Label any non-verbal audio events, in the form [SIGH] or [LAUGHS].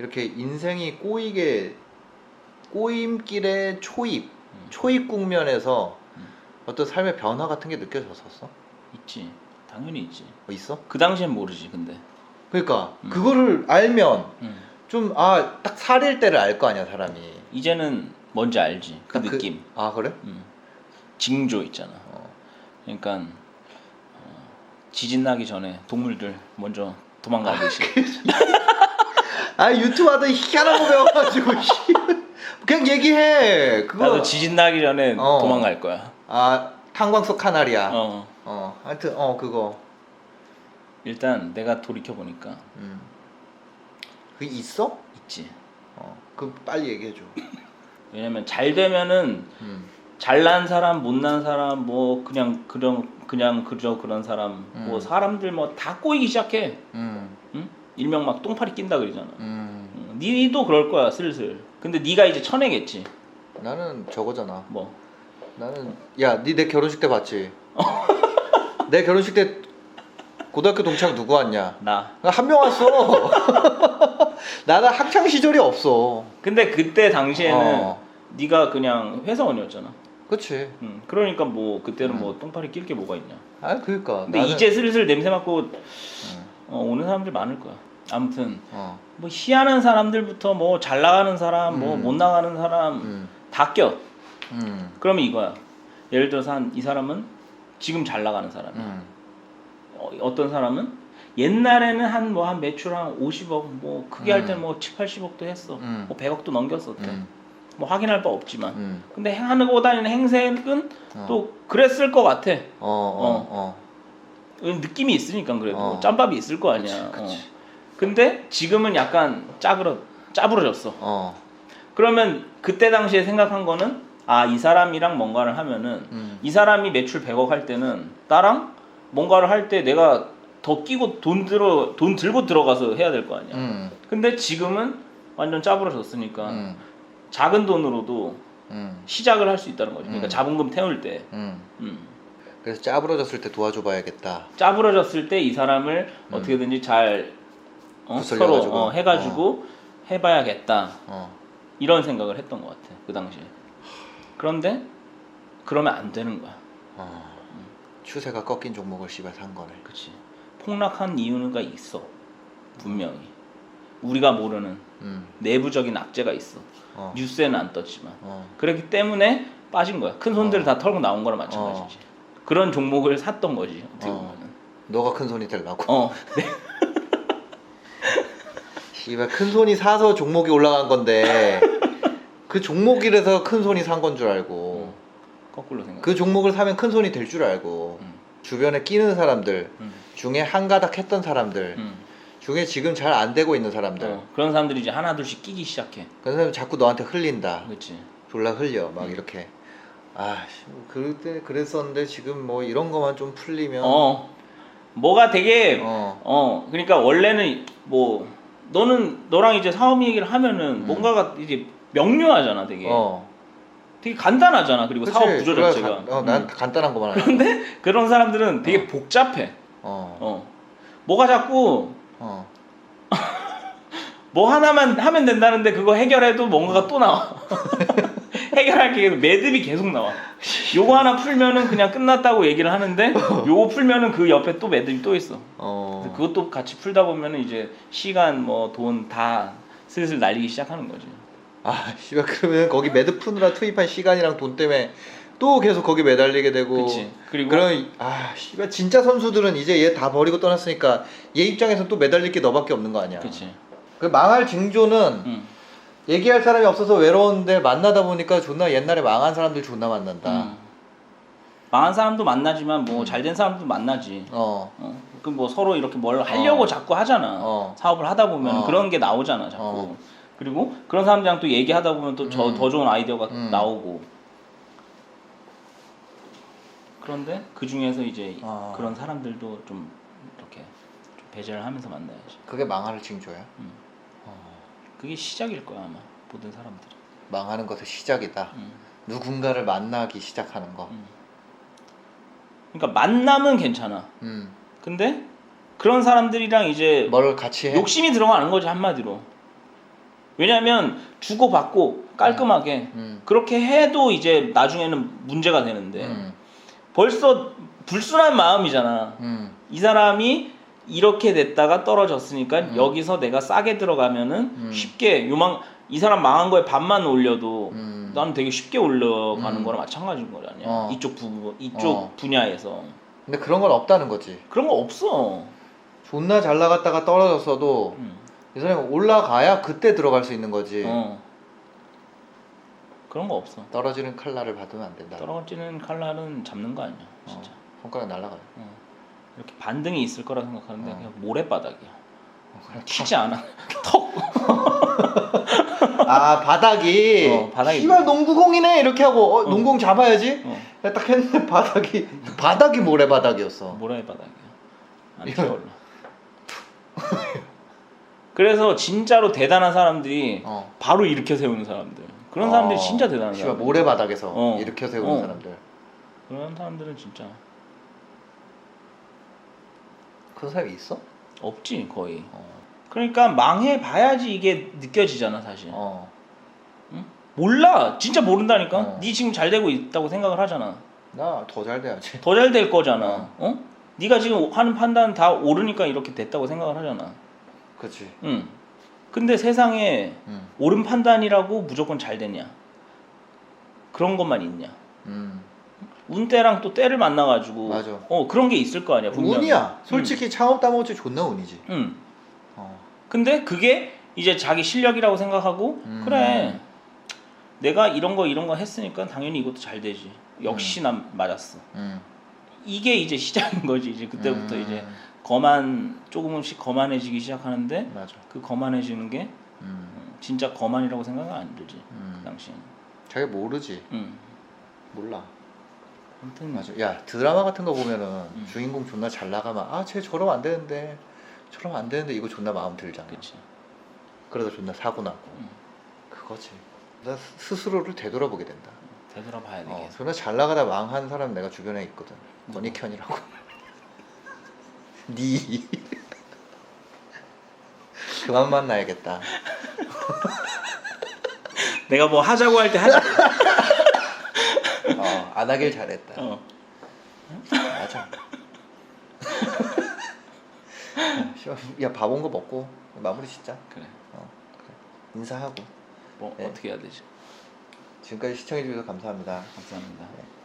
이렇게 인생이 꼬이게 꼬임길의 초입, 음. 초입 국면에서 음. 어떤 삶의 변화 같은 게 느껴졌었어? 있지. 당연히 있지. 뭐 있어? 그 당시엔 모르지 근데. 그러니까 음. 그거를 알면 음. 좀아 딱 살일 때를 알 거 아니야 사람이. 이제는 뭔지 알지. 그딱 그- 느낌. 아 그래? 음. 징조 있잖아. 어. 그러니까 어, 지진 나기 전에 동물들 먼저 도망가듯이. 아 유튜브 하다 희한한 거 배워가지고 씨. 그냥 얘기해. 그거 나도 지진 나기 전에 어. 도망갈 거야. 아 탄광석 카나리아. 어. 어. 하여튼 어 그거. 일단 내가 돌이켜 보니까 음. 그 있어? 있지. 어. 그 빨리 얘기해 줘. [LAUGHS] 왜냐면 잘 되면은 음. 잘난 사람, 못난 사람, 뭐 그냥 그런 그냥 그저 그런 사람, 뭐 음. 사람들 뭐 다 꼬이기 시작해. 음. 응? 일명 막 똥파리 낀다 그러잖아. 음. 응. 니도 그럴 거야 슬슬. 근데 네가 이제 쳐내겠지. 나는 저거잖아. 뭐 나는 야, 니 내 결혼식 때 봤지? 내 결혼식 때 고등학교 동창 누구 왔냐? 나. 한 명 왔어. [LAUGHS] 나는 학창 시절이 없어. 근데 그때 당시에는 어. 네가 그냥 회사원이었잖아. 그치. 응. 그러니까 뭐 그때는 음. 뭐 똥파리 낄 게 뭐가 있냐. 아, 그러니까. 근데 나는- 이제 슬슬 냄새 맡고 음, 어, 오는 사람들 많을 거야. 아무튼 어. 뭐 희한한 사람들부터 뭐 잘 나가는 사람, 뭐 음. 못 나가는 사람 음. 다 껴. 음. 그러면 이거야. 예를 들어서 한 이 사람은 지금 잘 나가는 사람. 음. 어, 어떤 사람은 옛날에는 한뭐 한 매출 한 50억 뭐 크게 할 음. 때는 뭐 7, 80억도 했어. 음. 뭐 100억도 넘겼었대. 음. 뭐 확인할 바 없지만. 음. 근데 하고 다니는 행색은 어. 또 그랬을 것 같아. 어, 어, 어. 느낌이 있으니까 그래도 어. 짬밥이 있을 거 아니야. 그치, 그치. 어. 근데 지금은 약간 짜그러 짜부러졌어. 어. 그러면 그때 당시에 생각한 거는 아 이 사람이랑 뭔가를 하면은 음. 이 사람이 매출 100억 할 때는 나랑 뭔가를 할 때 내가 더 끼고 돈 들어 돈 들고 들어가서 해야 될 거 아니야. 음. 근데 지금은 완전 짜부러졌으니까 음. 작은 돈으로도 음. 시작을 할 수 있다는 거지. 그러니까 음. 자본금 태울 때. 음. 음. 그래서 짜부러졌을 때 도와줘 봐야겠다. 짜부러졌을 때 이 사람을 음. 어떻게든지 잘 어? 서로. 어, 해가지고 해봐야겠다 어. 이런 생각을 했던 것 같아 그 당시에 그런데 그러면 안 되는 거야 어. 추세가 꺾인 종목을 씨발 산 거네. 그치 폭락한 이유가 있어 분명히 우리가 모르는 음. 내부적인 악재가 있어 어. 뉴스에는 안 떴지만 어. 그렇기 때문에 빠진 거야 큰 손들을 어. 다 털고 나온 거랑 마찬가지지 그런 종목을 샀던 거지 어떻게 어. 보면은 너가 큰 손이 되려고. 어 [LAUGHS] 네. 씨발 큰 손이 사서 종목이 올라간 건데 그 종목이라서 큰 손이 산 건 줄 알고 거꾸로 생각 그 종목을 사면 큰 손이 될 줄 알고 음. 주변에 끼는 사람들 음. 중에 한 가닥 했던 사람들 음. 중에 지금 잘 안 되고 있는 사람들 어, 그런 사람들이 이제 하나 둘씩 끼기 시작해 그런 사람 자꾸 너한테 흘린다 그렇지 졸라 흘려 막 음. 이렇게 아 씨, 뭐 그때 그랬었는데 지금 뭐 이런 거만 좀 풀리면 어 뭐가 되게 어. 어 그러니까 원래는 뭐 너는 너랑 이제 사업 얘기를 하면은 음. 뭔가가 이제 명료하잖아 되게 어. 되게 간단하잖아 그리고 그치? 사업 구조 자체가 간- 어, 난 음. 간단한 거만 하는 그런데 그런 사람들은 되게 어. 복잡해 어. 어 뭐가 자꾸 어. [LAUGHS] 뭐 하나만 하면 된다는데 그거 해결해도 뭔가가 또 나와 [LAUGHS] 해결할 게 매듭이 계속 나와 요거 하나 풀면은 그냥 끝났다고 얘기를 하는데 요거 풀면은 그 옆에 또 매듭이 또 있어 어. 그것도 같이 풀다 보면은 이제 시간 뭐 돈 다 슬슬 날리기 시작하는 거지. 아, 씨발 그러면 거기 매듭 푸느라 투입한 시간이랑 돈 때문에 또 계속 거기 매달리게 되고. 그치. 그리고 그럼 아, 씨발 진짜 선수들은 이제 얘 다 버리고 떠났으니까 얘 입장에서 또 매달릴 게 너밖에 없는 거 아니야. 그치. 그 망할 징조는 응. 얘기할 사람이 없어서 외로운데 만나다 보니까 존나 옛날에 망한 사람들 존나 만난다. 응. 망한 사람도 만나지만 뭐 잘 된 사람도 만나지. 어. 어. 그뭐 서로 이렇게 뭘 하려고 어. 자꾸 하잖아. 어. 사업을 하다 보면 어. 그런 게 나오잖아, 자꾸. 어. 그리고 그런 사람들이랑 또 얘기하다 보면 또더 음. 좋은 아이디어가 음. 나오고. 그런데 그 중에서 이제 어. 그런 사람들도 좀 이렇게 좀 배제를 하면서 만나야지. 그게 망할 징조야. 음. 어. 그게 시작일 거야 아마 모든 사람들이. 망하는 것의 시작이다. 음. 누군가를 만나기 시작하는 거. 음. 그러니까 만남은 괜찮아. 음. 근데 그런 사람들이랑 이제 뭘 같이 해? 욕심이 들어가는 거지 한마디로. 왜냐하면 주고 받고 깔끔하게 음. 그렇게 해도 이제 나중에는 문제가 되는데 음. 벌써 불순한 마음이잖아. 음. 이 사람이 이렇게 됐다가 떨어졌으니까 음. 여기서 내가 싸게 들어가면은 음. 쉽게 요망 이 사람 망한 거에 반만 올려도 음. 나는 되게 쉽게 올라가는 음. 거랑 마찬가지인 거잖아. 어. 이쪽 부 이쪽 어. 분야에서 근데 그런 건 없다는 거지. 그런 거 없어. 존나 잘 나갔다가 떨어졌어도 음. 이 사람이 올라가야 그때 들어갈 수 있는 거지. 어. 그런 거 없어. 떨어지는 칼날을 받으면 안 된다. 떨어지는 칼날은 잡는 거 아니야, 진짜. 어, 손가락 날아가요. 어. 이렇게 반등이 있을 거라 생각하는데 어. 그냥 모래바닥이야. 그냥 튀지 않아. [LAUGHS] 턱. [LAUGHS] 아 바닥이. 어, 바닥이 씨발 농구공이네 이렇게 하고 어, 농공 잡아야지. 어. 딱 했는데 바닥이 바닥이 모래 바닥이었어. 모래바닥이야. 안 튀어올라. 그래서 진짜로 대단한 사람들이 어. 바로 일으켜 세우는 사람들. 그런 사람들이 어, 진짜 대단한 씨발 사람. 모래 바닥에서 어. 일으켜 세우는 어. 사람들. 그런 사람들은 진짜 그런 사람이 있어? 없지 거의. 어. 그러니까 망해 봐야지 이게 느껴지잖아 사실. 어. 몰라 진짜 모른다니까. 어. 네 지금 잘 되고 있다고 생각을 하잖아. 나 더 잘 돼야지. 더 잘 될 거잖아. 어? 네가 지금 하는 판단 다 옳으니까 이렇게 됐다고 생각을 하잖아. 그렇지. 응. 근데 세상에 음. 옳은 판단이라고 무조건 잘 되냐? 그런 것만 있냐? 음. 운 때랑 또 때를 만나가지고 맞아. 어 그런 게 있을 거 아니야 분명히. 운이야. 솔직히 창업 따먹었지 존나 운이지. 응. 어. 근데 그게 이제 자기 실력이라고 생각하고 음. 그래 내가 이런 거 이런 거 했으니까 당연히 이것도 잘 되지. 역시 난 맞았어. 음. 이게 이제 시작인 거지. 이제 그때부터 음. 이제 거만 조금씩 거만해지기 시작하는데 맞아. 그 거만해지는 게 음. 진짜 거만이라고 생각은 안 들지 그 음. 당시에는. 자기 모르지. 응. 몰라. 아무튼 맞아. 야 드라마 같은 거 보면은 음. 주인공 존나 잘 나가면 아쟤 저러면 안 되는데 저러면 안 되는데 이거 존나 마음 들잖아. 그치. 그래서 존나 사고 나고. 음. 그거지. 나 스- 스스로를 되돌아보게 된다. 되돌아봐야 돼 어, 계속. 존나 잘 나가다 망한 사람 내가 주변에 있거든. 음. 건익현이라고. [LAUGHS] 니. [LAUGHS] 그만 만나야겠다. [LAUGHS] 내가 뭐 하자고 할 때 하자. 어, 안 하길 잘했다. 어. 맞아. 야, 밥 온 거 먹고 마무리 짓자. 그래. 어, 그래. 인사하고. 뭐 네. 어떻게 해야 되지? 지금까지 시청해주셔서 감사합니다. 감사합니다. 네.